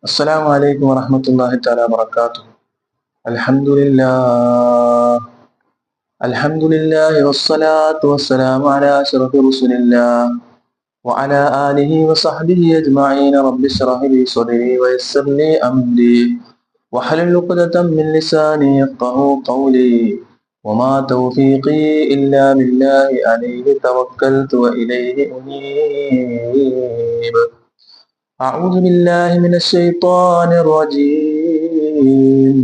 السلام عليكم ورحمة الله تعالى وبركاته. الحمد لله. الحمد لله والصلاة والسلام على أشرف رسل الله وعلى آله وصحبه أجمعين. رب اشرح لي صدري ويسر لي أمري واحلل عقدة من لساني يفقه قولي وما توفيقي إلا بالله عليه توكلت وإليه أنيب. أعوذ بالله من الشيطان الرجيم.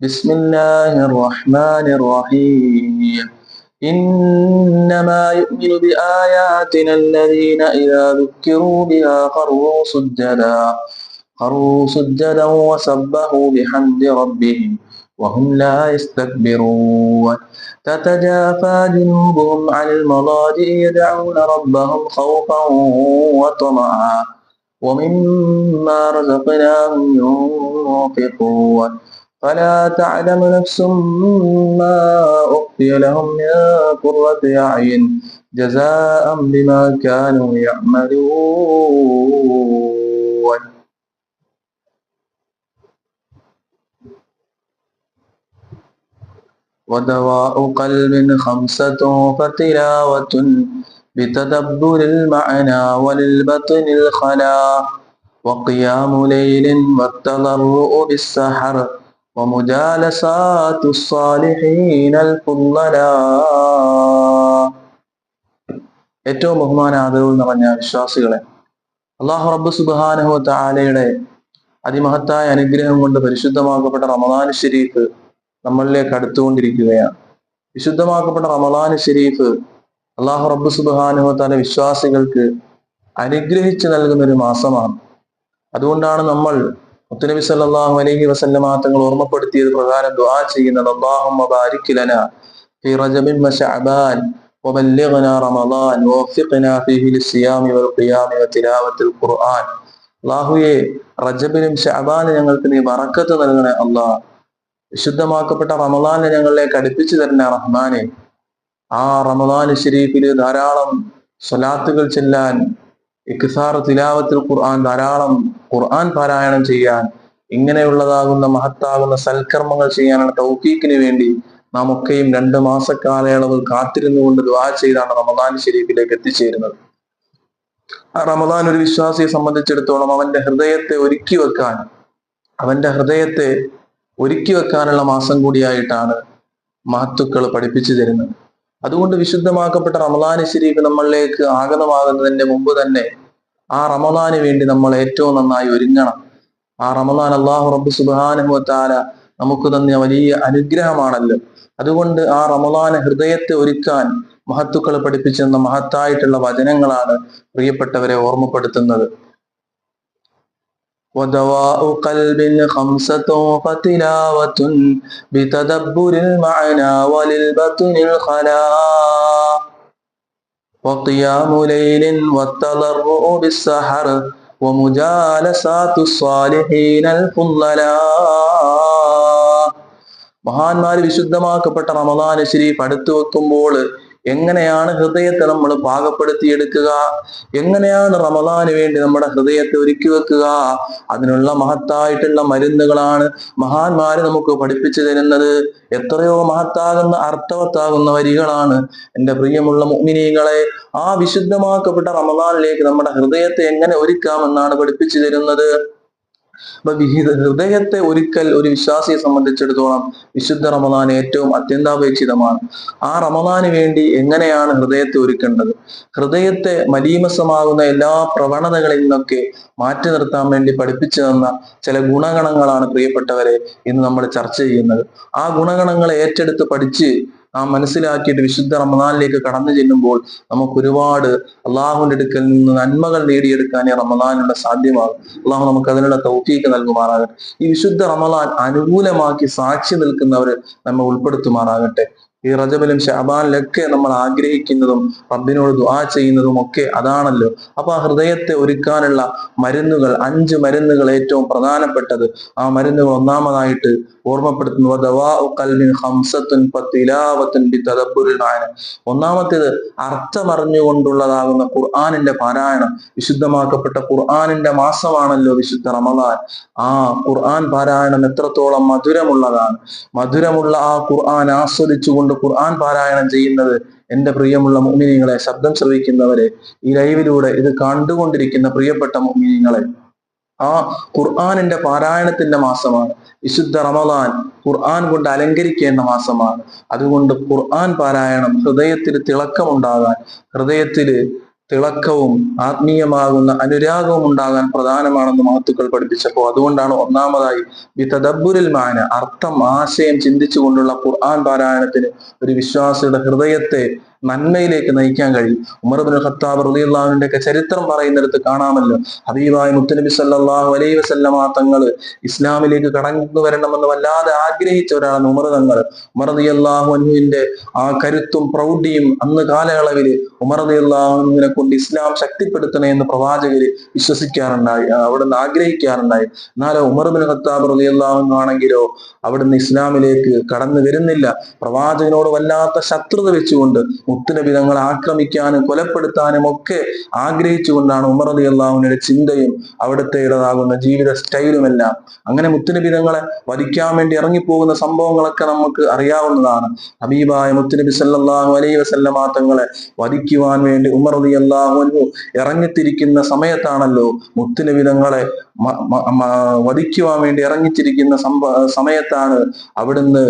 بسم الله الرحمن الرحيم. إنما يؤمن بآياتنا الذين إذا ذكروا بها خروا سجدا خروا سجدا وسبحوا بحمد ربهم وهم لا يستكبرون. تتجافى جنوبهم عن المضاجع يدعون ربهم خوفا وطمعا. ومما رزقناهم ينفقون. فلا تعلم نفس ما أخفي لهم من قرة أعين جزاء بما كانوا يعملون. ودواء قلب خمسة فتلاوة بتدبر المعنى وللبطن الخلا وقيام ليل والتضرؤ بالسحر ومجالسات الصالحين الفضلاء ഏറ്റവും ബഹുമാന ആദരവ് നിറഞ്ഞ വിശ്വാസികളെ അള്ളാഹു റബ്ബ് സുബാനഹു താലയുടെ അതിമഹത്തായ അനുഗ്രഹം കൊണ്ട് പരിശുദ്ധമാക്കപ്പെട്ട റമദാൻ ഷെരീഫ് നമ്മളിലേക്ക് അടുത്തുകൊണ്ടിരിക്കുകയാണ് വിശുദ്ധമാക്കപ്പെട്ട റമദാൻ ഷെരീഫ് അള്ളാഹു റബ്ബ് സുബാനഹു താല വിശ്വാസികൾക്ക് അനുഗ്രഹിച്ചു നൽകുന്ന ഒരു മാസമാണ് അതുകൊണ്ടാണ് നമ്മൾ മുത്തനബി സല്ലല്ലാഹു അലൈഹി വസല്ലമ തങ്ങൾ ഓർമ്മപ്പെടുത്തിയത് പ്രകാരം ദുആ ചെയ്യുന്നത് അല്ലാഹുമ്മ ബാരിക് ലനാ ഫീ റജബിൻ വശഅബാൻ وبلغنا رمضان ووفقنا فيه للصيام والقيام وتلاوة القرآن അള്ളാഹുയെ റജബിനും ഷഅബാനും ഞങ്ങൾക്ക് നീ ബറക്കത്ത് നൽകണേ അള്ളാഹ് വിശുദ്ധമാക്കപ്പെട്ട റമദാനെ ഞങ്ങളിലേക്ക് അടുപ്പിച്ചു തരണേ റഹ്മാനെ ആ റമദാൻ ഷെരീഫിൽ ധാരാളം സ്വലാത്തുകൾ ചെല്ലാൻ ഇഖ്സാർ തിലാവത്തിൽ ഖുർആൻ ധാരാളം ഖുർആൻ പാരായണം ചെയ്യാൻ ഇങ്ങനെയുള്ളതാകുന്ന മഹത്താകുന്ന സൽക്കർമ്മങ്ങൾ ചെയ്യാനുള്ള തൗഫീക്കിന് വേണ്ടി നാം ഒക്കെയും രണ്ട് മാസ കാത്തിരുന്നു കാത്തിരുന്നുകൊണ്ട് ദുആ ചെയ്താണ് റമദാൻ ഷെരീഫിലേക്ക് എത്തിച്ചേരുന്നത്. ആ റമദാൻ ഒരു വിശ്വാസിയെ സംബന്ധിച്ചിടത്തോളം അവന്റെ ഹൃദയത്തെ ഒരുക്കി വെക്കാൻ അവന്റെ ഹൃദയത്തെ ഒരുക്കി വെക്കാനുള്ള മാസം കൂടിയായിട്ടാണ് മഹത്തുക്കൾ പഠിപ്പിച്ചു തരുന്നത്. അതുകൊണ്ട് വിശുദ്ധമാക്കപ്പെട്ട റമദാൻ ശരീഫ് നമ്മളിലേക്ക് ആഗതമാകുന്നതിന്റെ മുമ്പ് തന്നെ ആ റമദാന് വേണ്ടി നമ്മൾ ഏറ്റവും നന്നായി ഒരുങ്ങണം. ആ റമദാൻ അള്ളാഹു റബ്ബ് സുബാനുഹത്താല നമുക്ക് തന്ന വലിയ അനുഗ്രഹമാണല്ലോ. അതുകൊണ്ട് ആ റമദാന ഹൃദയത്തെ ഒരുക്കാൻ മഹത്തുക്കൾ പഠിപ്പിച്ചെന്ന മഹത്തായിട്ടുള്ള വചനങ്ങളാണ് പ്രിയപ്പെട്ടവരെ ഓർമ്മപ്പെടുത്തുന്നത്. ودواء قلب خمسة فتلاوة بتدبر المعنى وللبطن الخلا وقيام ليل والتضرع بالسحر ومجالسات الصالحين الفضلاء മഹാന്മാര് വിശുദ്ധമാക്കപ്പെട്ട റമദാൻ ശരീഫ് അടുത്തു വെക്കുമ്പോൾ എങ്ങനെയാണ് ഹൃദയത്തെ നമ്മൾ പാകപ്പെടുത്തിയെടുക്കുക? എങ്ങനെയാണ് റമദാന് വേണ്ടി നമ്മുടെ ഹൃദയത്തെ ഒരുക്കി വെക്കുക? അതിനുള്ള മഹത്തായിട്ടുള്ള മരുന്നുകളാണ് മഹാന്മാര് നമുക്ക് പഠിപ്പിച്ചു തരുന്നത്. എത്രയോ മഹത്താകുന്ന അർത്ഥവത്താകുന്ന വരികളാണ് എന്റെ പ്രിയമുള്ള മുഗ്മിനീകളെ ആ വിശുദ്ധമാക്കപ്പെട്ട റമദാനിലേക്ക് നമ്മുടെ ഹൃദയത്തെ എങ്ങനെ ഒരുക്കാമെന്നാണ് പഠിപ്പിച്ചു തരുന്നത്? അപ്പൊ ഹൃദയത്തെ ഒരിക്കൽ ഒരു വിശ്വാസിയെ സംബന്ധിച്ചിടത്തോളം വിശുദ്ധ റമദാൻ ഏറ്റവും അത്യന്താപേക്ഷിതമാണ്. ആ റമദാന് വേണ്ടി എങ്ങനെയാണ് ഹൃദയത്തെ ഒരുക്കേണ്ടത്? ഹൃദയത്തെ മലീമസമാകുന്ന എല്ലാ പ്രവണതകളിൽ നിന്നൊക്കെ മാറ്റി നിർത്താൻ വേണ്ടി പഠിപ്പിച്ചു തന്ന ചില ഗുണഗണങ്ങളാണ് പ്രിയപ്പെട്ടവരെ ഇന്ന് നമ്മൾ ചർച്ച ചെയ്യുന്നത്. ആ ഗുണഗണങ്ങളെ ഏറ്റെടുത്ത് പഠിച്ച് നാം മനസ്സിലാക്കിയിട്ട് വിശുദ്ധ റമദാനിലേക്ക് കടന്നു ചെല്ലുമ്പോൾ നമുക്ക് ഒരുപാട് അള്ളാഹുവിന്റെ അടുക്കൽ നിന്ന് നന്മകൾ നേടിയെടുക്കാനേ റമദാനിലൂടെ സാധ്യമാകും. അള്ളാഹു നമുക്ക് അതിനുള്ള തൗഫീക്ക് നൽകുമാറാകട്ടെ. ഈ വിശുദ്ധ റമദാൻ അനുകൂലമാക്കി സാക്ഷി നിൽക്കുന്നവർ നമ്മെ ഉൾപ്പെടുത്തുമാറാകട്ടെ. ഈ റജബിലും ഷാബാനിലൊക്കെ നമ്മൾ ആഗ്രഹിക്കുന്നതും റബ്ബിനോട് ദുആ ചെയ്യുന്നതും ഒക്കെ അതാണല്ലോ. അപ്പൊ ആ ഹൃദയത്തെ ഒരുക്കാനുള്ള മരുന്നുകൾ അഞ്ച് മരുന്നുകൾ ഏറ്റവും പ്രധാനപ്പെട്ടത്. ആ മരുന്നുകൾ ഒന്നാമതായിട്ട് ഓർമ്മപ്പെടുത്തുന്നു ഒന്നാമത്തേത് അർത്ഥമറിഞ്ഞുകൊണ്ടുള്ളതാകുന്ന ഖുർആാനിന്റെ പാരായണം. വിശുദ്ധമാക്കപ്പെട്ട ഖുർആാനിന്റെ മാസമാണല്ലോ വിശുദ്ധ റമദാൻ. ആ ഖുർആൻ പാരായണം എത്രത്തോളം മധുരമുള്ളതാണ്. മധുരമുള്ള ആ ഖുർആൻ ആസ്വദിച്ചുകൊണ്ട് ഖുർആൻ പാരായണം ചെയ്യുന്നത് എന്റെ പ്രിയമുള്ള മുഅ്മിനീങ്ങളെ ശബ്ദം ശ്രവിക്കുന്നവരെ ഈ ലൈവിലൂടെ ഇത് കണ്ടുകൊണ്ടിരിക്കുന്ന പ്രിയപ്പെട്ട മുഅ്മിനീങ്ങളെ. ആ ഖുർആാനിന്റെ പാരായണത്തിന്റെ മാസമാണ്. വിശുദ്ധ റമദാൻ ഖുർആൻ കൊണ്ട് അലങ്കരിക്കേണ്ട മാസമാണ്. അതുകൊണ്ട് ഖുർആൻ പാരായണം ഹൃദയത്തിൽ തിളക്കമുണ്ടാകാൻ ഹൃദയത്തിൽ തിളക്കവും ആത്മീയമാകുന്ന അനുരാഗവും ഉണ്ടാകാൻ പ്രധാനമാണെന്ന് മഹത്തുക്കൾ പഠിപ്പിച്ചപ്പോൾ അതുകൊണ്ടാണ് ഒന്നാമതായി ബിതദബ്ബുരിൽ മാന അർത്ഥം ആശയം ചിന്തിച്ചുകൊണ്ടുള്ള ഖുർആൻ പാരായണത്തിന് ഒരു വിശ്വാസിയുടെ ഹൃദയത്തെ നന്മയിലേക്ക് നയിക്കാൻ കഴിയും. ഉമർ ബിൻ ഖത്താബ് റളിയല്ലാഹുവിന്റെ ഒക്കെ ചരിത്രം പറയുന്നിടത്ത് കാണാമല്ലോ. ഹബീബായ മുത്തനബി സല്ലാഹു അലൈ വസല്ലമ തങ്ങൾ ഇസ്ലാമിലേക്ക് കടന്നു വരണമെന്ന് വല്ലാതെ ആഗ്രഹിച്ച ഒരാളാണ് ഉമർ തങ്ങൾ. ഉമർ റളിയല്ലാഹു അൻഹുവിന്റെ ആ കരുത്തും പ്രൗഢിയും അന്ന് കാലയളവിൽ ഉമർ റളിയല്ലാഹുവിനെ കൊണ്ട് ഇസ്ലാം ശക്തിപ്പെടുത്തണേ എന്ന് പ്രവാചകര് വിശ്വസിക്കാറുണ്ടായി അവിടെ അവിടുന്ന് ആഗ്രഹിക്കാറുണ്ടായി. എന്നാലോ ഉമർ ബിൻ ഖത്താബ് റളിയല്ലാഹു ആണെങ്കിലോ അവിടുന്ന് ഇസ്ലാമിലേക്ക് കടന്നു വരുന്നില്ല. പ്രവാചകനോട് വല്ലാത്ത ശത്രുത വെച്ചുകൊണ്ട് മുത്തുനബി തങ്ങളെ ആക്രമിക്കാനും കൊലപ്പെടുത്താനും ഒക്കെ ആഗ്രഹിച്ചുകൊണ്ടാണ് ഉമർ അലി അള്ളാഹുവിന്റെ ചിന്തയും അവിടുത്തെ ഇടതാകുന്ന ജീവിത സ്റ്റൈലുമെല്ലാം. അങ്ങനെ മുത്തുനബി തങ്ങളെ വധിക്കാൻ വേണ്ടി ഇറങ്ങിപ്പോകുന്ന സംഭവങ്ങളൊക്കെ നമുക്ക് അറിയാവുന്നതാണ്. ഹബീബായ മുത്തുനബി സല്ലാഹു അലൈ വസല്ലമ തങ്ങളെ വധിക്കുവാൻ വേണ്ടി ഉമർ അലി അള്ളാഹുനു ഇറങ്ങിത്തിരിക്കുന്ന സമയത്താണല്ലോ മുത്തുനബി തങ്ങളെ വധിക്കുവാൻ വേണ്ടി ഇറങ്ങിത്തിരിക്കുന്ന സമയത്താണ് അവിടുന്ന്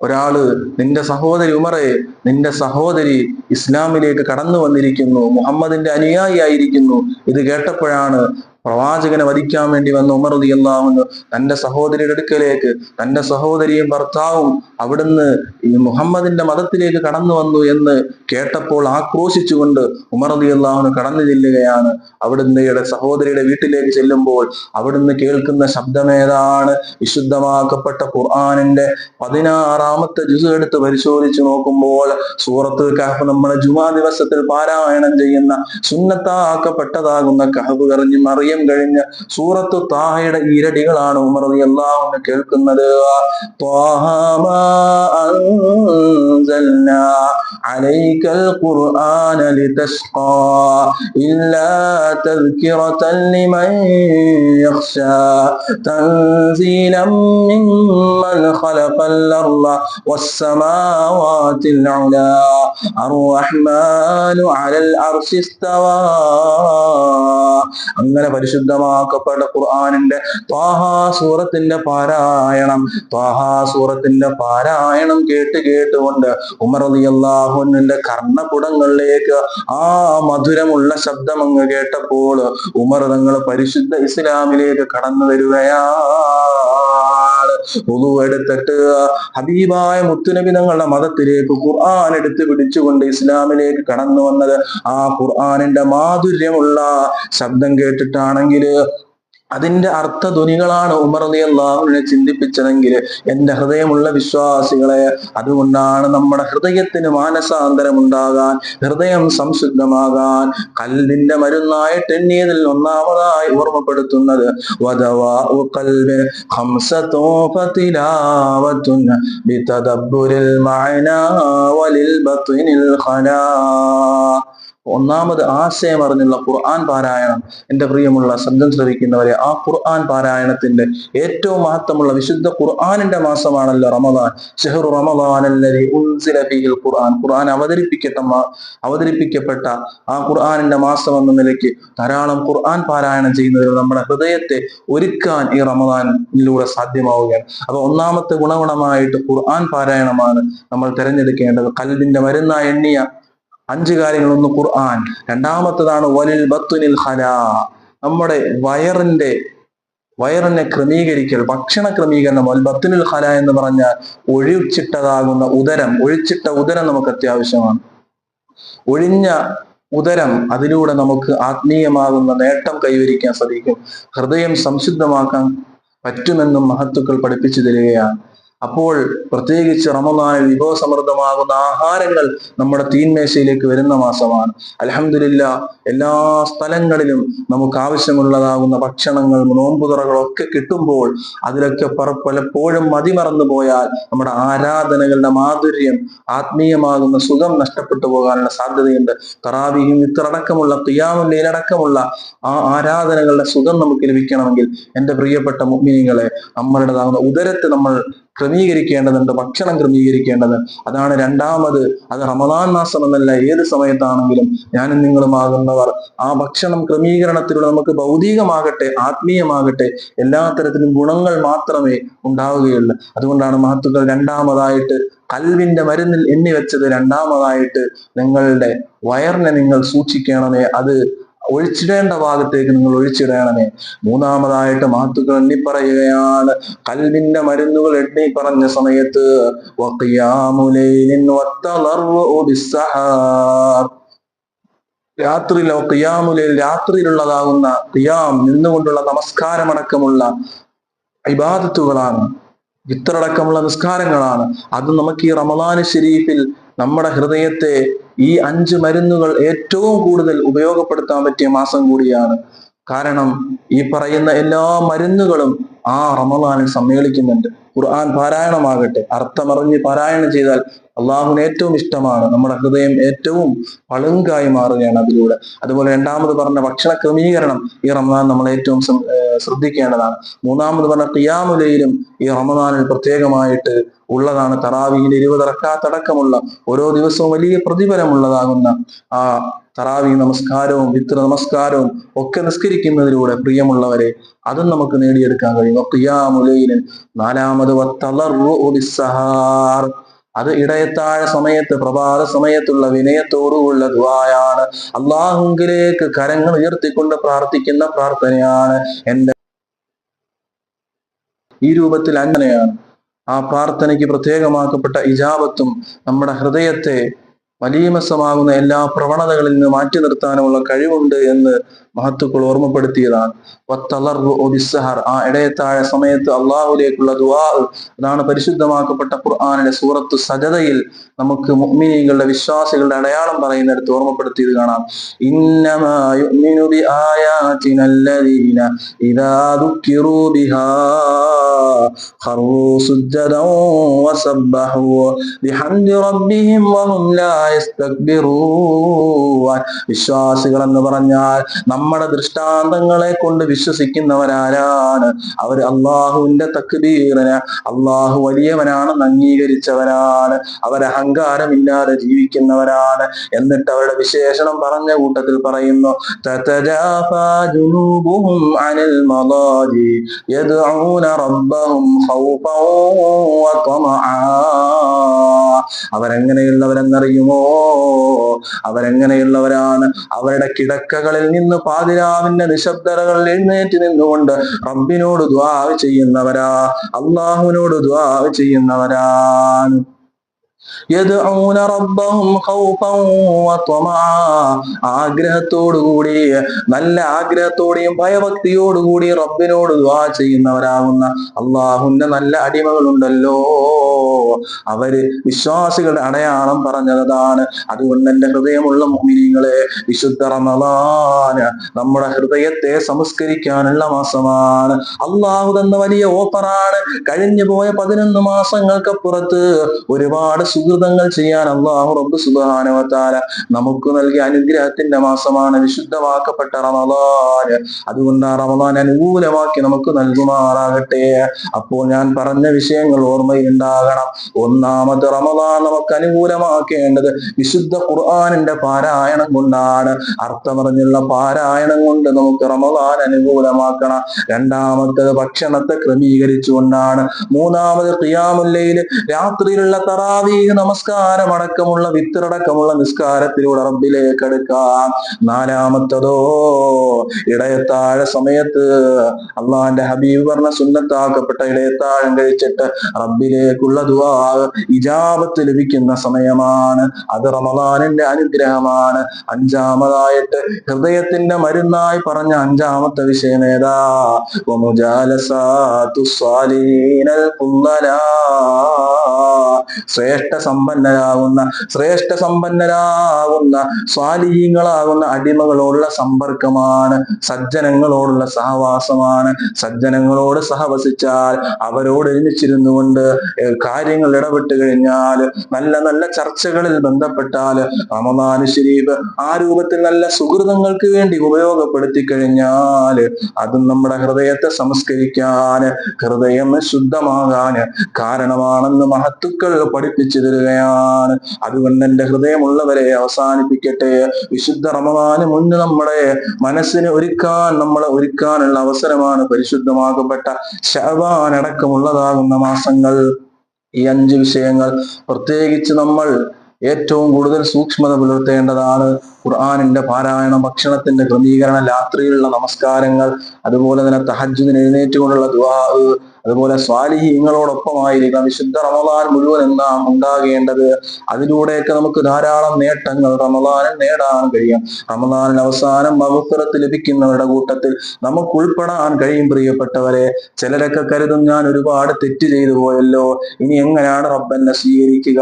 ഒരാൾ നിന്റെ സഹോദരി ഉമറെ നിന്റെ സഹോദരി ഇസ്ലാമിലേക്ക് കടന്നു വന്നിരിക്കുന്നു മുഹമ്മദിന്റെ അനുയായി ആയിരിക്കുന്നു. ഇത് കേട്ടപ്പോഴാണ് പ്രവാചകനെ വധിക്കാൻ വേണ്ടി വന്ന ഉമർ അള്ളാഹുന്നു തന്റെ സഹോദരിയുടെ അടുക്കലേക്ക് തന്റെ സഹോദരിയും ഭർത്താവും അവിടുന്ന് ഈ മുഹമ്മദിന്റെ മതത്തിലേക്ക് കടന്നു വന്നു എന്ന് കേട്ടപ്പോൾ ആക്രോശിച്ചുകൊണ്ട് ഉമർ അള്ളാഹുന് കടന്നു ചെല്ലുകയാണ്. അവിടുന്ന് സഹോദരിയുടെ വീട്ടിലേക്ക് ചെല്ലുമ്പോൾ അവിടുന്ന് കേൾക്കുന്ന ശബ്ദമേതാണ്? വിശുദ്ധമാക്കപ്പെട്ട ഖുർആാനിന്റെ പതിനാറാമത്തെ ജുസ് എടുത്ത് പരിശോധിച്ചു നോക്കുമ്പോൾ സൂറത്ത് കഹഫ് നമ്മുടെ ജുമാ ദിവസത്തിൽ പാരായണം ചെയ്യുന്ന സുന്നത്താക്കപ്പെട്ടതാകുന്ന കഹഫ് കറിഞ്ഞ് മറിയം കഴിഞ്ഞ് സൂറത്തു താഹയുടെ ഇരടികളാണ് ഉമർ അള്ളാഹുന്ന് കേൾക്കുന്നത്. ത്വാഹ മാ അൻസൽനാ عليك القرآن لتشقى إلا تذكرة لمن يخشى تنزيلا ممن خلق الأرض والسماوات العلى الرحمن على العرش استوى അങ്ങനെ പരിശുദ്ധമാക്കപ്പെട്ട ഖുർആാനിന്റെ ത്വാഹാ സൂറത്തിന്റെ പാരായണം ത്വാഹാ സൂറത്തിന്റെ പാരായണം കേട്ട് കേട്ടുകൊണ്ട് ഉമർ അള്ളാഹുവിന്റെ കർണപുടങ്ങളിലേക്ക് ആ മധുരമുള്ള ശബ്ദം അങ്ങ് കേട്ടപ്പോൾ ഉമർ തങ്ങൾ പരിശുദ്ധ ഇസ്ലാമിലേക്ക് കടന്നു വരികയാണ്. ഹബീബായ മുത്തുനബി തങ്ങളുടെ മതത്തിലേക്ക് ഖുർആൻ എടുത്ത് പിടിച്ചുകൊണ്ട് ഇസ്ലാമിലേക്ക് കടന്നു വന്നത് ആ ഖുർആാനിന്റെ മാധുര്യമുള്ള ശബ്ദം കേട്ടിട്ടാണെങ്കിൽ അതിന്റെ അർത്ഥധ്വനികളാണ് ഉമർ അലി അള്ളാഹുവിനെ ചിന്തിപ്പിച്ചതെങ്കിൽ എന്റെ ഹൃദയമുള്ള വിശ്വാസികളെ അതുകൊണ്ടാണ് നമ്മുടെ ഹൃദയത്തിന് മാനസാന്തരം ഉണ്ടാകാൻ ഹൃദയം സംശുദ്ധമാകാൻ കല്ലിന്റെ മരുന്നായിട്ട് എണ്ണിയതിൽ ഒന്നാമതായി ഓർമ്മപ്പെടുത്തുന്നത്. ബിതദബ്ബുരിൽ ബത്നിൽ ഒന്നാമത് ആശയം അറിഞ്ഞുള്ള ഖുർആൻ പാരായണം എന്റെ പ്രിയമുള്ള ശബ്ദം ശ്രവിക്കുന്നവരെ ആ ഖുർആൻ പാരായണത്തിന്റെ ഏറ്റവും മഹത്വമുള്ള വിശുദ്ധ ഖുർആാനിന്റെ മാസമാണല്ലോ റമദാൻ. ഷെഹ്റു ഫീഹിൽ ഖുർആൻ. ഖുർആൻ അവതരിപ്പിക്കട്ട അവതരിപ്പിക്കപ്പെട്ട ആ ഖുർആാനിന്റെ മാസം എന്ന നിലയ്ക്ക് ധാരാളം ഖുർആൻ പാരായണം ചെയ്യുന്നതിൽ നമ്മുടെ ഹൃദയത്തെ ഒരുക്കാൻ ഈ റമദാനിലൂടെ സാധ്യമാവുകയാണ്. അപ്പൊ ഒന്നാമത്തെ ഗുണഗുണമായിട്ട് ഖുർആൻ പാരായണമാണ് നമ്മൾ തിരഞ്ഞെടുക്കേണ്ടത്. കൽബിന്റെ മരുന്ന എണ്ണിയ അഞ്ച് കാര്യങ്ങൾ ഒന്ന് ഖുർആൻ. രണ്ടാമത്തതാണ് വലിൽ ബത്തുനിൽ ഹല നമ്മുടെ വയറിന്റെ വയറിനെ ക്രമീകരിക്കൽ ഭക്ഷണ ക്രമീകരണം. വൽ ബത്തുനിൽ ഹല എന്ന് പറഞ്ഞാൽ ഒഴിച്ചിട്ടതാകുന്ന ഉദരം. ഒഴിച്ചിട്ട ഉദരം നമുക്ക് അത്യാവശ്യമാണ്. ഒഴിഞ്ഞ ഉദരം അതിലൂടെ നമുക്ക് ആത്മീയമാകുന്ന നേട്ടം കൈവരിക്കാൻ സാധിക്കും. ഹൃദയം സംശുദ്ധമാക്കാൻ പറ്റുമെന്നും മഹത്തുക്കൾ പഠിപ്പിച്ചു തരികയാണ്. അപ്പോൾ പ്രത്യേകിച്ച് റമദാനിൽ വിഭവസമൃദ്ധമാകുന്ന ആഹാരങ്ങൾ നമ്മുടെ തീന്മേശയിലേക്ക് വരുന്ന മാസമാണ്. അലഹമില്ല എല്ലാ സ്ഥലങ്ങളിലും നമുക്ക് ആവശ്യമുള്ളതാകുന്ന ഭക്ഷണങ്ങൾ നോമ്പുതുറകളൊക്കെ കിട്ടുമ്പോൾ അതിലൊക്കെ പല- പലപ്പോഴും മതിമറന്നു പോയാൽ നമ്മുടെ ആരാധനകളുടെ മാധുര്യം ആത്മീയമാകുന്ന സുഖം നഷ്ടപ്പെട്ടു പോകാനുള്ള സാധ്യതയുണ്ട്. തറാവിയും ഇത്രടക്കമുള്ള ക്രിയാമുല്ലയിലടക്കമുള്ള ആ ആരാധനകളുടെ സുഖം നമുക്ക് ലഭിക്കണമെങ്കിൽ എന്റെ പ്രിയപ്പെട്ട മുഗ്മിനികളെ നമ്മളുടേതാകുന്ന ഉദരത്തെ നമ്മൾ ക്രമീകരിക്കേണ്ടതുണ്ട് ഭക്ഷണം ക്രമീകരിക്കേണ്ടത്. അതാണ് രണ്ടാമത്. അത് റമദാൻ മാസം എന്നല്ല ഏത് സമയത്താണെങ്കിലും ഞാനും നിങ്ങളുമാകുന്നവർ ആ ഭക്ഷണം ക്രമീകരണത്തിലൂടെ നമുക്ക് ഭൗതികമാകട്ടെ ആത്മീയമാകട്ടെ എല്ലാ തരത്തിലും ഗുണങ്ങൾ മാത്രമേ ഉണ്ടാവുകയുള്ളൂ. അതുകൊണ്ടാണ് മഹത്തുക്കൾ രണ്ടാമതായിട്ട് കൽവിന്റെ മരുന്നിൽ എണ്ണി വെച്ചത്. രണ്ടാമതായിട്ട് നിങ്ങളുടെ വയറിനെ നിങ്ങൾ സൂക്ഷിക്കണമേ. അത് ഒഴിച്ചിടേണ്ട ഭാഗത്തേക്ക് നിങ്ങൾ ഒഴിച്ചിടണമേ. മൂന്നാമതായിട്ട് മാത്തുകൾ എണ്ണി പറയുകയാണ് കൽവിന്റെ മരുന്നുകൾ എണ്ണി പറഞ്ഞ സമയത്ത്. രാത്രിയിലോ കിയാമുലയിൽ രാത്രിയിലുള്ളതാകുന്ന കിയാം നിന്നുകൊണ്ടുള്ള നമസ്കാരമടക്കമുള്ള ഇബാദത്തുകളാണ്. ഇത്രടക്കമുള്ള നിസ്കാരങ്ങളാണ്. അത് നമുക്ക് ഈ റമദാന് ഷെരീഫിൽ നമ്മുടെ ഹൃദയത്തെ ഈ അഞ്ച് മരുന്നുകൾ ഏറ്റവും കൂടുതൽ ഉപയോഗപ്പെടുത്താൻ പറ്റിയ മാസം കൂടിയാണ്. കാരണം ഈ പറയുന്ന എല്ലാ മരുന്നുകളും ആ റമദാനിൽ സമ്മേളിക്കുന്നുണ്ട്. ഖുർആൻ പാരായണമാകട്ടെ. അർത്ഥമറിഞ്ഞ് പാരായണം ചെയ്താൽ അള്ളാഹുവിന് ഏറ്റവും ഇഷ്ടമാണ്. നമ്മുടെ ഹൃദയം ഏറ്റവും പളുങ്കായി മാറുകയാണ് അതിലൂടെ. അതുപോലെ രണ്ടാമത് പറഞ്ഞ ഭക്ഷണ ക്രമീകരണം ഈ റമദാൻ നമ്മൾ ഏറ്റവും ശ്രദ്ധിക്കേണ്ടതാണ്. മൂന്നാമത് പറഞ്ഞ ഖിയാമുലയിലും ഈ റമദാനിൽ പ്രത്യേകമായിട്ട് ഉള്ളതാണ്. തറാവിയിൽ ഇരുപത് റക്കാത്തടക്കമുള്ള ഓരോ ദിവസവും വലിയ പ്രതിഫലമുള്ളതാകുന്ന ആ തറാവി നമസ്കാരവും വിത്ര നമസ്കാരവും ഒക്കെ നിസ്കരിക്കുന്നതിലൂടെ പ്രിയമുള്ളവരെ അതും നമുക്ക് നേടിയെടുക്കാൻ കഴിയും. നാലാമത് അത് ഇടയത്താഴ സമയത്ത് പ്രഭാത സമയത്തുള്ള വിനയത്തോടുള്ള ദ്വായാണ് അള്ളാഹുങ്കിലേക്ക് കരങ്ങൾ ഉയർത്തിക്കൊണ്ട് പ്രാർത്ഥിക്കുന്ന പ്രാർത്ഥനയാണ് എന്റെ ഈ രൂപത്തിൽ അങ്ങനെയാണ്. ആ പ്രാർത്ഥനയ്ക്ക് പ്രത്യേകമാക്കപ്പെട്ട ഇജാബത്തും നമ്മുടെ ഹൃദയത്തെ വലിയമസമാകുന്ന എല്ലാ പ്രവണതകളിൽ നിന്ന് മാറ്റി നിർത്താനുമുള്ള കഴിവുണ്ട് എന്ന് മഹത്തുക്കൾ ഓർമ്മപ്പെടുത്തിയതാണ്. ആ ഇടയത്താഴ സമയത്ത് അള്ളാഹുലേക്കുള്ള ദുവാ അതാണ് പരിശുദ്ധമാക്കപ്പെട്ട ഖുർആാനിലെ സൂറത്ത് സജതയിൽ നമുക്ക് മുഅ്മിനീങ്ങളുടെ വിശ്വാസികളുടെ അടയാളം പറയുന്നിടത്ത് ഓർമ്മപ്പെടുത്തിയത് കാണാം. ഇന്നമാ വിശ്വാസികൾ എന്ന് പറഞ്ഞാൽ നമ്മുടെ ദൃഷ്ടാന്തങ്ങളെ കൊണ്ട് വിശ്വസിക്കുന്നവരാരാണ്. അവർ അള്ളാഹുവിന്റെ തക്ബീറിന് അള്ളാഹു വലിയവനാണെന്ന് അംഗീകരിച്ചവരാണ്. അവർ അഹങ്കാരമില്ലാതെ ജീവിക്കുന്നവരാണ്. എന്നിട്ട് അവരുടെ വിശേഷണം പറഞ്ഞ കൂട്ടത്തിൽ പറയുന്നു അവരെങ്ങനെയുള്ളവരെന്നറിയുമോ? അവരെങ്ങനെയുള്ളവരാണ്? അവരുടെ കിടക്കകളിൽ നിന്ന് പാതിരാവിന്റെ നിശബ്ദതകളിൽ എഴുന്നേറ്റ് നിന്നുകൊണ്ട് റബ്ബിനോട് ദ്വാ ചെയ്യുന്നവരാ അള്ളാഹുവിനോട് ദ്വാ ചെയ്യുന്നവരാണ്. യദ്ഊന റബ്ബഹും ഖൗഫൻ വതമആ ആഗ്രഹത്തോടുകൂടി നല്ല ആഗ്രഹത്തോടെയും ഭയഭക്തിയോടുകൂടി റബ്ബിനോട് ദുആ ചെയ്യുന്നവരാകുന്ന അള്ളാഹുവിന്റെ നല്ല അടിമകളുണ്ടല്ലോ. അവർ വിശ്വാസികളുടെ അടയാളം പറഞ്ഞതാണ്. അതുകൊണ്ട് എന്റെ ഹൃദയമുള്ള മുഅ്മിനീങ്ങളെ വിശുദ്ധ റമദാന് നമ്മുടെ ഹൃദയത്തെ സംസ്കരിക്കാനുള്ള മാസമാണ്. അള്ളാഹു തന്ന വലിയ ഓഫറാണ്. കഴിഞ്ഞു പോയ പതിനൊന്ന് മാസങ്ങൾക്കപ്പുറത്ത് ഒരുപാട് സുഹൃതങ്ങൾ ചെയ്യാൻ അള്ളാഹു റബ്ബ് സുബാനവത്താല നമുക്ക് നൽകിയ അനുഗ്രഹത്തിന്റെ മാസമാണ് വിശുദ്ധമാക്കപ്പെട്ട റമദാന് അതുകൊണ്ട് ആ റമദാൻ അനുകൂലമാക്കി നമുക്ക് നൽകുമാറാകട്ടെ. അപ്പോൾ ഞാൻ പറഞ്ഞ വിഷയങ്ങൾ ഓർമ്മയുണ്ടാകണം ഒന്നാമത് റമദാൻ നമുക്ക് അനുകൂലമാക്കേണ്ടത് വിശുദ്ധ ഖുർആാനിന്റെ പാരായണം കൊണ്ടാണ്. അർത്ഥമറിഞ്ഞുള്ള പാരായണം കൊണ്ട് നമുക്ക് റമദാൻ അനുകൂലമാക്കണം. രണ്ടാമത്തത് ഭക്ഷണത്തെ ക്രമീകരിച്ചുകൊണ്ടാണ്. മൂന്നാമത് ഖിയാമുല്ലയിൽ രാത്രിയിലുള്ള തറാവി തറാവീഹ് നമസ്കാരം. അടക്കമുള്ള വിത്തറടക്കമുള്ള നിസ്കാരത്തിലൂടെ റബ്ബിലേക്ക് അടുക്കാം. നാലാമത്തതോ ഇടയത്താഴ സമയത്ത് അള്ളാന്റെ ഹബീബ് പറഞ്ഞ സുന്നത്താക്കപ്പെട്ട ഇടയത്താഴം കഴിച്ചിട്ട് റബ്ബിലേക്കുള്ള ദുവാ ഇജാബത്ത് ലഭിക്കുന്ന സമയമാണ്. അത് റമദാനിന്റെ അനുഗ്രഹമാണ്. അഞ്ചാമതായിട്ട് ഹൃദയത്തിന്റെ മരുന്നായി പറഞ്ഞ അഞ്ചാമത്തെ വിഷയം ഏതാ? ശ്രേഷ്ഠ. ശ്രേഷ്ഠ സമ്പന്നരാകുന്ന ശ്രേഷ്ഠ സമ്പന്നരാകുന്ന സ്വാലീയങ്ങളാകുന്ന അടിമകളോടുള്ള സമ്പർക്കമാണ് സജ്ജനങ്ങളോടുള്ള സഹവാസമാണ്. സജ്ജനങ്ങളോട് സഹവസിച്ചാൽ അവരോട് ഒരുമിച്ചിരുന്നു കൊണ്ട് കാര്യങ്ങൾ ഇടപെട്ട് കഴിഞ്ഞാൽ നല്ല നല്ല ചർച്ചകളിൽ ബന്ധപ്പെട്ടാൽ റമദാൻ ശരീഫ് ആ രൂപത്തിൽ നല്ല സുഹൃതങ്ങൾക്ക് വേണ്ടി ഉപയോഗപ്പെടുത്തി കഴിഞ്ഞാൽ അത് നമ്മുടെ ഹൃദയത്തെ സംസ്കരിക്കാൻ ഹൃദയം ശുദ്ധമാകാൻ കാരണമാണെന്ന് മഹത്തുക്കൾ പഠിപ്പിച്ചു തരികയാണ് അതുകൊണ്ട് എന്റെ ഹൃദയമുള്ളവരെ അവസാനിപ്പിക്കട്ടെ. വിശുദ്ധ റമവാന് മുന്ന് നമ്മുടെ മനസ്സിനെ ഒരുക്കാൻ നമ്മളെ ഒരുക്കാനുള്ള അവസരമാണ് പരിശുദ്ധമാകപ്പെട്ട ശവാൻ അടക്കമുള്ളതാകുന്ന മാസങ്ങൾ. ഈ അഞ്ച് വിഷയങ്ങൾ. പ്രത്യേകിച്ച് നമ്മൾ ഏറ്റവും കൂടുതൽ സൂക്ഷ്മത പുലർത്തേണ്ടതാണ്. ഖുർആാനിന്റെ പാരായണം ഭക്ഷണത്തിന്റെ ക്രമീകരണം രാത്രിയിലുള്ള നമസ്കാരങ്ങൾ അതുപോലെ തന്നെ തഹജുദിന് എഴുന്നേറ്റുകൊണ്ടുള്ള ദുആ അതുപോലെ സ്വാലിഹീങ്ങളോടൊപ്പമായിരിക്കണം. വിശുദ്ധ റമദാൻ മുഴുവൻ എന്നാം ഉണ്ടാകേണ്ടത്. അതിലൂടെയൊക്കെ നമുക്ക് ധാരാളം നേട്ടങ്ങൾ റമദാനിൽ നേടാൻ കഴിയും. റമദാനിൽ അവസാനം മഹുഫറത്ത് ലഭിക്കുന്നവരുടെ കൂട്ടത്തിൽ നമുക്ക് ഉൾപ്പെടാൻ കഴിയും പ്രിയപ്പെട്ടവരെ. ചിലരൊക്കെ കരുതും ഞാൻ ഒരുപാട് തെറ്റ് ചെയ്തു പോയല്ലോ. ഇനി എങ്ങനെയാണ് റബ്ബനെ സ്വീകരിക്കുക?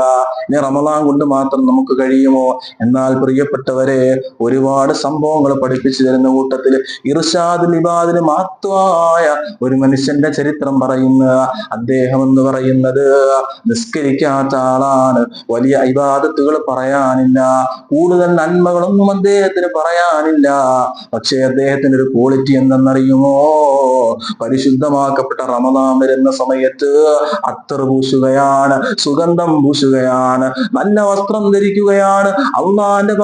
ഇനി റമദാൻ കൊണ്ട് മാത്രം നമുക്ക് കഴിയുമോ? എന്നാൽ പ്രിയപ്പെട്ടവരെ ഒരുപാട് സംഭവങ്ങൾ പഠിപ്പിച്ചു തരുന്ന കൂട്ടത്തിൽ ഇർഷാദ് ലിബാദിന് മാത്രമായ ഒരു മനുഷ്യന്റെ ചരിത്രം പറയുന്ന അദ്ദേഹം എന്ന് പറയുന്നത് നിസ്കരിക്കാത്ത ആളാണ്. വലിയ ഇബാദത്തുകൾ പറയാനില്ല കൂടുതൽ നന്മകളൊന്നും അദ്ദേഹത്തിന് പറയാനില്ല. പക്ഷേ അദ്ദേഹത്തിന് ഒരു ക്വാളിറ്റി എന്തെന്നറിയുമോ? പരിശുദ്ധമാക്കപ്പെട്ട റമദാൻ വരുന്ന സമയത്ത് അത്തർ പൂശുകയാണ് സുഗന്ധം പൂശുകയാണ് നല്ല വസ്ത്രം ധരിക്കുകയാണ്. അള്ളാന്റെ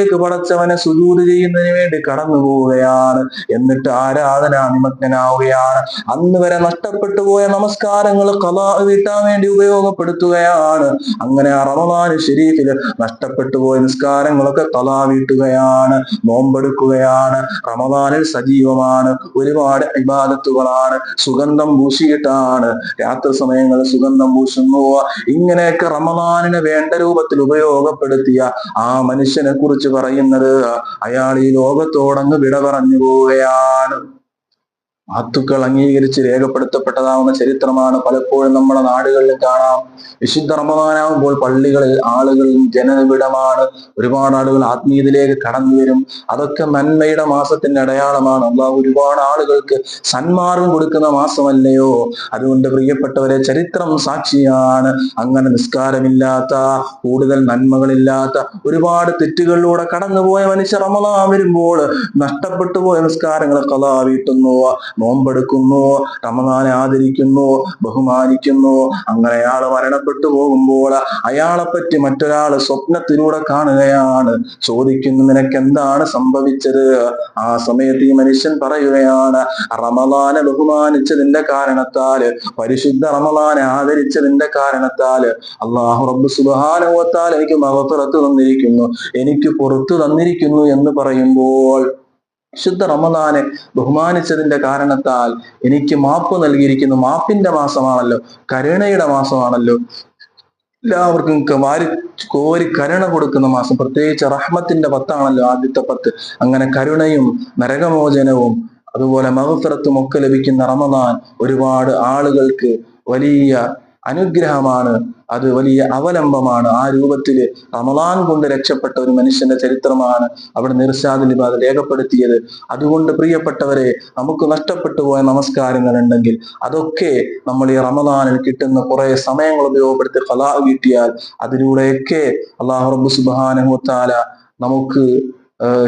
ഭവനത്തിലേക്ക് പടച്ചവനെ സുജൂത് ചെയ്യുന്നതിന് വേണ്ടി കടന്നു പോവുകയാണ്. എന്നിട്ട് ആരാധന നിമഗ്നനാവുകയാണ്. അന്ന് വരെ നഷ്ടപ്പെട്ടു പോയ നമസ്കാരങ്ങൾ കലാ വീട്ടാൻ വേണ്ടി ഉപയോഗപ്പെടുത്തുകയാണ്. അങ്ങനെ ആ റമദാൻ ഷെരീഫിൽ നഷ്ടപ്പെട്ടു പോയ നിസ്കാരങ്ങളൊക്കെ കലാ വീട്ടുകയാണ് നോമ്പെടുക്കുകയാണ്. റമദാനിൽ സജീവമാണ്. ഒരുപാട് ഇബാദത്തുകളാണ്. സുഗന്ധം പൂശിയിട്ടാണ്. രാത്രി സമയങ്ങളിൽ സുഗന്ധം പൂശുന്നു ഇങ്ങനെയൊക്കെ റമദാനിനെ വേണ്ട രൂപത്തിൽ ഉപയോഗപ്പെടുത്തിയ ആ മനുഷ്യനെ കുറിച്ച് പറയുന്നത് അയാൾ ഈ ലോകത്തോടങ്ങ് വിട പറഞ്ഞു പോവുകയാണ്. ആത്തുക്കൾ അംഗീകരിച്ച് രേഖപ്പെടുത്തപ്പെട്ടതാവുന്ന ചരിത്രമാണ് പലപ്പോഴും നമ്മുടെ നാടുകളിൽ കാണാം. വിശുദ്ധ റമദാനാകുമ്പോൾ പള്ളികളിൽ ആളുകൾ ജനവിടമാണ്. ഒരുപാട് ആളുകൾ ആത്മീയതയിലേക്ക് കടന്നു വരും. അതൊക്കെ നന്മയുടെ മാസത്തിന്റെ അടയാളമാണ്. അള്ളാഹു ഒരുപാട് ആളുകൾക്ക് സന്മാർഗം കൊടുക്കുന്ന മാസമല്ലയോ? അതുകൊണ്ട് പ്രിയപ്പെട്ടവരെ ചരിത്രം സാക്ഷിയാണ്. അങ്ങനെ നിസ്കാരമില്ലാത്ത കൂടുതൽ നന്മകളില്ലാത്ത ഒരുപാട് തെറ്റുകളിലൂടെ കടന്നുപോയ മനുഷ്യ റമദാൻ വരുമ്പോൾ നഷ്ടപ്പെട്ടു പോയ നിസ്കാരങ്ങൾ കഥാ വീട്ടുന്നു നോമ്പെടുക്കുന്നു റമദാനെ ആദരിക്കുന്നു ബഹുമാനിക്കുന്നു. അങ്ങനെ അയാൾ മരണപ്പെട്ടു പോകുമ്പോൾ അയാളെ പറ്റി മറ്റൊരാൾ സ്വപ്നത്തിലൂടെ കാണുകയാണ്. ചോദിക്കുന്നു നിനക്ക് എന്താണ് സംഭവിച്ചത്? ആ സമയത്ത് ഈ മനുഷ്യൻ പറയുകയാണ് റമദാനെ ബഹുമാനിച്ചതിന്റെ കാരണത്താൽ പരിശുദ്ധ റമദാനെ ആദരിച്ചതിന്റെ കാരണത്താൽ അള്ളാഹു റബ്ബ് സുബാനുവത്താൽ എനിക്ക് മഹത്തുറത്ത് തന്നിരിക്കുന്നു എനിക്ക് പുറത്തു തന്നിരിക്കുന്നു എന്ന് പറയുമ്പോൾ ശുദ്ധ റമദാനെ ബഹുമാനിച്ചതിന്റെ കാരണത്താൽ എനിക്ക് മാപ്പ് നൽകിയിരിക്കുന്നു. മാപ്പിന്റെ മാസമാണല്ലോ കരുണയുടെ മാസമാണല്ലോ. എല്ലാവർക്കും വാരി കോരി കരുണ കൊടുക്കുന്ന മാസം. പ്രത്യേകിച്ച് റഹ്മത്തിന്റെ പത്താണല്ലോ ആദ്യത്തെ പത്ത്. അങ്ങനെ കരുണയും നരകമോചനവും അതുപോലെ മഹഫറത്തും ഒക്കെ ലഭിക്കുന്ന റമദാൻ ഒരുപാട് ആളുകൾക്ക് വലിയ അനുഗ്രഹമാണ്. അത് വലിയ അവലംബമാണ്. ആ രൂപത്തിൽ റമലാൻ കൊണ്ട് രക്ഷപ്പെട്ട ഒരു മനുഷ്യന്റെ ചരിത്രമാണ് അവിടെ നിർഷാദ് ലിബാദ് രേഖപ്പെടുത്തിയത്. അതുകൊണ്ട് പ്രിയപ്പെട്ടവരെ നമുക്ക് നഷ്ടപ്പെട്ടു പോയ നമസ്കാരങ്ങൾ ഉണ്ടെങ്കിൽ അതൊക്കെ നമ്മൾ ഈ റമദാനിൽ കിട്ടുന്ന കുറെ സമയങ്ങൾ ഉപയോഗപ്പെടുത്തി ഫലാ കിട്ടിയാൽ അതിലൂടെയൊക്കെ അള്ളാഹു റബ്ബ് സുബാനുഹത്താല നമുക്ക്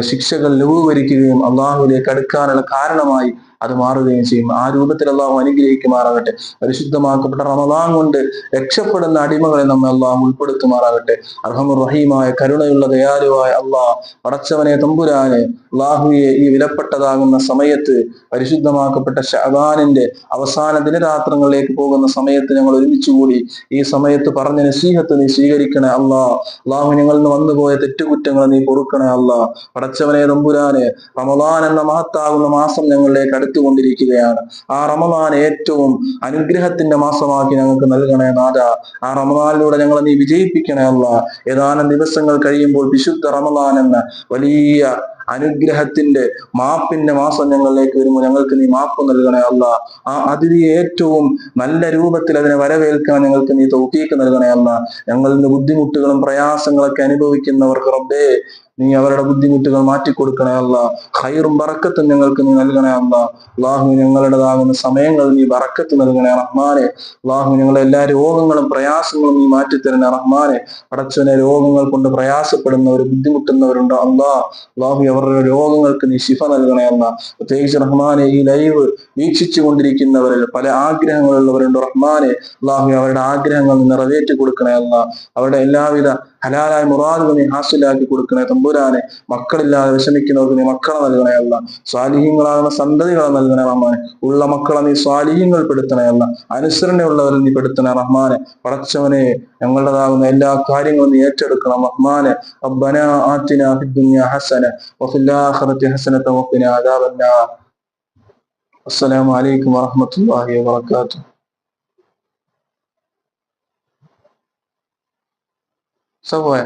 ശിക്ഷകൾ ലഘൂകരിക്കുകയും അള്ളാഹുവിലേക്ക് അടുക്കാനുള്ള കാരണമായി അത് മാറുകയും ചെയ്യും. ആ രൂപത്തിൽ അള്ളാഹു അനുഗ്രഹിക്കുമാറാകട്ടെ. പരിശുദ്ധമാക്കപ്പെട്ട റമദാൻ കൊണ്ട് രക്ഷപ്പെടുന്ന അടിമകളെ നമ്മെ അള്ളാഹു ഉൾപ്പെടുത്തുമാറാകട്ടെ. അർഹമുർ റഹീമായ കരുണയുള്ള ദയാലുവായ അള്ളാഹ് പടച്ചവനെ തമ്പുരാനെ അള്ളാഹുയെ ഈ വിലപ്പെട്ടതാകുന്ന സമയത്ത് പരിശുദ്ധമാക്കപ്പെട്ട ഷഹബാനിന്റെ അവസാന ദിനരാത്രങ്ങളിലേക്ക് പോകുന്ന സമയത്ത് ഞങ്ങൾ ഒരുമിച്ച് കൂടി ഈ സമയത്ത് പറഞ്ഞ നസീഹത്ത് നീ സ്വീകരിക്കണേ അള്ളാഹ്. അള്ളാഹു ഞങ്ങളിൽ നിന്ന് വന്നുപോയ തെറ്റുകുറ്റങ്ങൾ നീ പൊറുക്കണേ അള്ളാഹ്. പടച്ചവനെ തമ്പുരാനെ റമദാൻ എന്ന മഹത്താകുന്ന മാസം ഞങ്ങളിലേക്ക് അടുത്തുകൊണ്ടിരിക്കുകയാണ് ആ റമദാൻ ഏറ്റവും അനുഗ്രഹത്തിന്റെ മാസമാക്കി ഞങ്ങൾക്ക് നൽകണേ നാഥ. ആ റമദാനിലൂടെ ഞങ്ങളെ നീ വിജയിപ്പിക്കണേ അല്ല. ഏതാനും ദിവസങ്ങൾ കഴിയുമ്പോൾ വിശുദ്ധ റമദാൻ എന്ന വലിയ അനുഗ്രഹത്തിന്റെ മാപ്പിന്റെ മാസം ഞങ്ങളിലേക്ക് വരുമ്പോൾ ഞങ്ങൾക്ക് നീ മാപ്പ് നൽകണേ അല്ല. ആ അതിഥിയെ ഏറ്റവും നല്ല രൂപത്തിൽ അതിനെ വരവേൽക്കാൻ ഞങ്ങൾക്ക് നീ തൗഫീക്ക് നൽകണേ അല്ല. ഞങ്ങളിൽ നിന്ന് ബുദ്ധിമുട്ടുകളും പ്രയാസങ്ങളൊക്കെ അനുഭവിക്കുന്നവർക്ക് റബ്ബേ നീ അവരുടെ ബുദ്ധിമുട്ടുകൾ മാറ്റിക്കൊടുക്കണേ അല്ല. ഹൈറും ബറക്കത്തും ഞങ്ങൾക്ക് നീ നൽകണേ അല്ല. അള്ളാഹു ഞങ്ങളുടേതാകുന്ന സമയങ്ങൾ നീ ബറക്കത്ത് നൽകണേ റഹ്മാനെ. അള്ളാഹു ഞങ്ങളെ എല്ലാ രോഗങ്ങളും പ്രയാസങ്ങളും നീ മാറ്റിത്തരണേ റഹ്മാനെ. അടച്ചവനെ രോഗങ്ങൾ കൊണ്ട് പ്രയാസപ്പെടുന്നവർ ബുദ്ധിമുട്ടുന്നവരുണ്ട് അല്ലാ. അള്ളാഹു അവരുടെ രോഗങ്ങൾക്ക് നീ ശിഫ നൽകണേ അല്ല. പ്രത്യേകിച്ച് റഹ്മാനെ ഈ ലൈവ് വീക്ഷിച്ചു കൊണ്ടിരിക്കുന്നവരിൽ പല ആഗ്രഹങ്ങളുള്ളവരുണ്ട് റഹ്മാനെ. അള്ളാഹു അവരുടെ ആഗ്രഹങ്ങൾ നിറവേറ്റി കൊടുക്കണേ അല്ല. അവരുടെ എല്ലാവിധ ഹലാലായ മുറാദുകൾ നീ ഹാസിലാക്കി കൊടുക്കണേ തമ്പുരാനെ മക്കളില്ലാതെ വിഷമിക്കുന്നവർക്ക് നീ മക്കളെ നൽകണേ അല്ല സ്വാലിഹ്യങ്ങളാകുന്ന സന്തതികളെ നൽകണേ റഹ്മാനെ ഉള്ള മക്കളെ നീ സ്വാലിഹ്യങ്ങൾ പെടുത്തണേ അല്ല അനുസരണയുള്ളവരെ നീ പെടുത്തണേ റഹ്മാനെ പടച്ചവനെ ഞങ്ങളുടേതാകുന്ന എല്ലാ കാര്യങ്ങളും നീ ഏറ്റെടുക്കണം റഹ്മാനെ ربنا آتنا في الدنيا حسنة وفي الآخرة حسنة وقنا عذاب النار السلام عليكم ورحمة الله وبركاته سوى